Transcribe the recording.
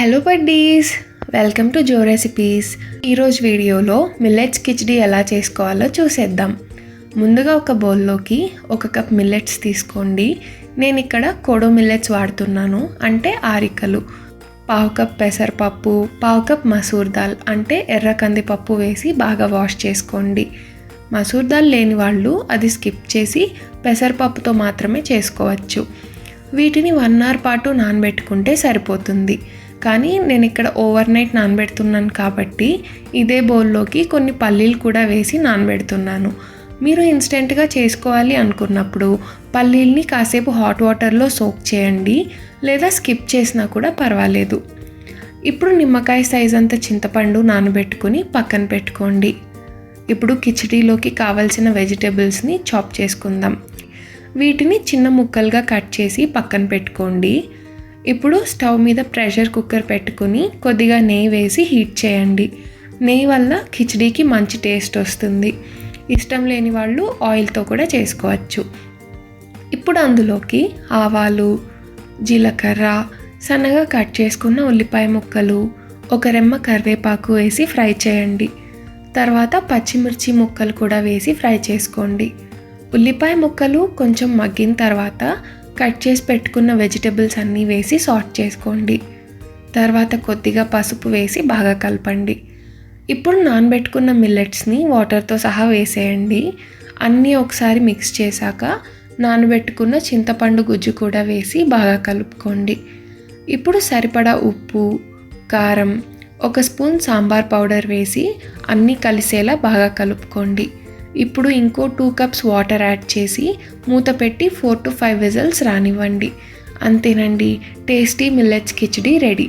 Hello buddies welcome to Jo recipes. ఈరోజు వీడియోలో millets khichdi ఎలా చేసుకోవాలో చూసేద్దాం. ముందుగా ఒక బౌల్లోకి ఒక కప్ మిల్లెట్స్ తీసుకోండి. నేను ఇక్కడ కోడో మిల్లెట్స్ వాడుతున్నాను అంటే ఆరికలు. పావు కప్ పెసరపప్పు పావు కప్ మసూర్ దాల్ అంటే ఎర్ర కందిపప్పు వేసి బాగా వాష్ చేసుకోండి. మసూర్ దాల్ లేని వాళ్ళు అది స్కిప్ చేసి పెసరపప్పుతో మాత్రమే చేసుకోవచ్చు. వీటిని వన్ అవర్ పాటు నానబెట్టుకుంటే సరిపోతుంది. కానీ నేను ఇక్కడ ఓవర్ నైట్ నానబెడుతున్నాను కాబట్టి ఇదే బౌల్లోకి కొన్ని పల్లీలు కూడా వేసి నానబెడుతున్నాను. మీరు ఇన్స్టెంట్గా చేసుకోవాలి అనుకున్నప్పుడు పల్లీల్ని కాసేపు హాట్ వాటర్లో సోక్ చేయండి లేదా స్కిప్ చేసినా కూడా పర్వాలేదు. ఇప్పుడు నిమ్మకాయ సైజ్ అంత చింతపండు నానబెట్టుకుని పక్కన పెట్టుకోండి. ఇప్పుడు కిచడీలోకి కావలసిన వెజిటేబుల్స్ని చాప్ చేసుకుందాం. వీటిని చిన్న ముక్కలుగా కట్ చేసి పక్కన పెట్టుకోండి. ఇప్పుడు స్టవ్ మీద ప్రెషర్ కుక్కర్ పెట్టుకుని కొద్దిగా నెయ్యి వేసి హీట్ చేయండి. నెయ్యి వల్ల కిచడీకి మంచి టేస్ట్ వస్తుంది. ఇష్టం లేని వాళ్ళు ఆయిల్తో కూడా చేసుకోవచ్చు. ఇప్పుడు అందులోకి ఆవాలు జీలకర్ర సన్నగా కట్ చేసుకున్న ఉల్లిపాయ ముక్కలు ఒక రెమ్మ కరివేపాకు వేసి ఫ్రై చేయండి. తర్వాత పచ్చిమిర్చి ముక్కలు కూడా వేసి ఫ్రై చేసుకోండి. ఉల్లిపాయ ముక్కలు కొంచెం మగ్గిన తర్వాత కట్ చేసి పెట్టుకున్న వెజిటబుల్స్ అన్నీ వేసి సార్ట్ చేసుకోండి. తర్వాత కొద్దిగా పసుపు వేసి బాగా కలపండి. ఇప్పుడు నానబెట్టుకున్న మిల్లెట్స్ని వాటర్తో సహా వేసేయండి. అన్నీ ఒకసారి మిక్స్ చేశాక నానబెట్టుకున్న చింతపండు గుజ్జు కూడా వేసి బాగా కలుపుకోండి. ఇప్పుడు సరిపడా ఉప్పు కారం ఒక స్పూన్ సాంబార్ పౌడర్ వేసి అన్నీ కలిసేలా బాగా కలుపుకోండి. ఇప్పుడు ఇంకో టూ కప్స్ వాటర్ యాడ్ చేసి మూత పెట్టి ఫోర్ టు ఫైవ్ విజల్స్ రానివ్వండి. అంతేనండి టేస్టీ మిల్లెట్స్ కిచడీ రెడీ